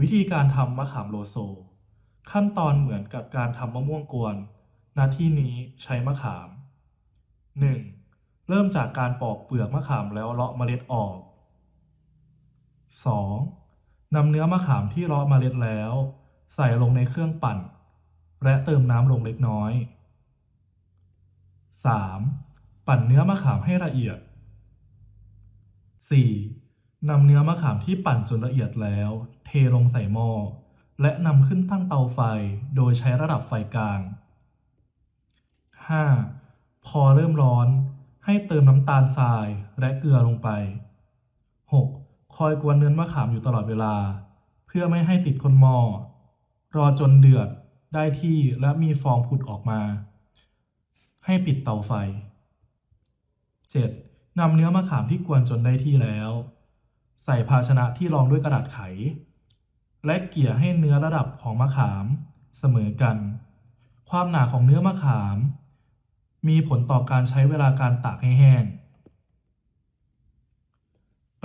วิธีการทำมะขามโลโซ ขั้นตอนเหมือนกับการทำมะม่วงกวนหน้าที่นี้ใช้มะขาม 1. เริ่มจากการปอกเปลือกมะขามแล้วเลาะเมล็ดออก 2. นำเนื้อมะขามที่เลาะเมล็ดแล้ว ใส่ลงในเครื่องปั่น และเติมน้ำลงเล็กน้อย 3. ปั่นเนื้อมะขามให้ละเอียด 4. นำเนื้อมะขามที่ปั่นจนละเอียดแล้ว เทลงใส่หม้อและนำขึ้นตั้งเตาไฟโดยใช้ระดับไฟกลาง 5. พอเริ่มร้อน ให้เติมน้ำตาลทรายและเกลือลงไป 6. คอยกวนเนื้อมะขามอยู่ตลอดเวลา เพื่อไม่ให้ติดก้นหม้อรอจนเดือดได้ที่และมีฟองผุดออกมา ให้ปิดเตาไฟ 7. นำเนื้อมะขามที่กวนจนได้ที่แล้ว ใส่ภาชนะที่รองด้วยกระดาษไข และเกี่ยให้เนื้อระดับของมะขามเสมอกัน ความหนาของเนื้อมะขาม มีผลต่อการใช้เวลาการตากให้แห้ง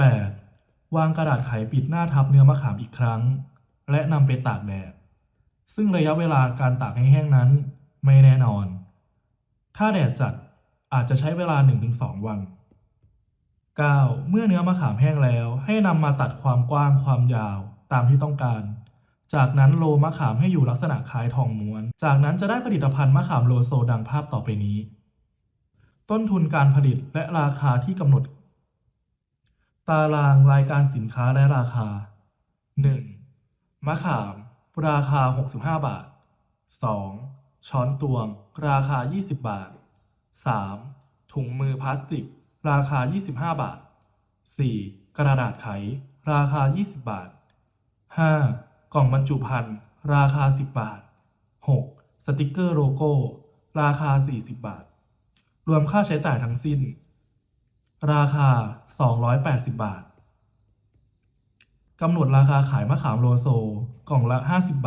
8. วางกระดาษไขปิดหน้าทับเนื้อมะขามอีกครั้ง และนำไปตากแดด ซึ่งระยะเวลาการตากให้แห้งนั้นไม่แน่นอน ถ้าแดดจัดอาจจะใช้เวลา 1-2 วัน 9. เมื่อเนื้อมะขามแห้งแล้ว ให้นำมาตัดความกว้างความยาวตามที่ต้องการ จากนั้นโรยมะขามให้อยู่ลักษณะคล้ายทองม้วน จากนั้นจะได้ผลิตภัณฑ์มะขามโลโซดังภาพต่อไปนี้ ต้นทุนการผลิตและราคาที่กำหนด ตารางรายการสินค้าและราคา 1. มะขาม ราคา 65 บาท 2. ช้อนตวง ราคา 20 บาท 3. ถุงมือพลาสติก ราคา 25 บาท 4. กระดาษไข ราคา 20 บาท 5. กล่องบรรจุภัณฑ์ ราคา 10 บาท 6. สติกเกอร์โลโก้ ราคา 40 บาท รวมค่าใช้จ่ายทั้งสิ้น ราคา 280 บาท กำหนดราคาขายมะขามโลโซ กล่องละ 50 บาท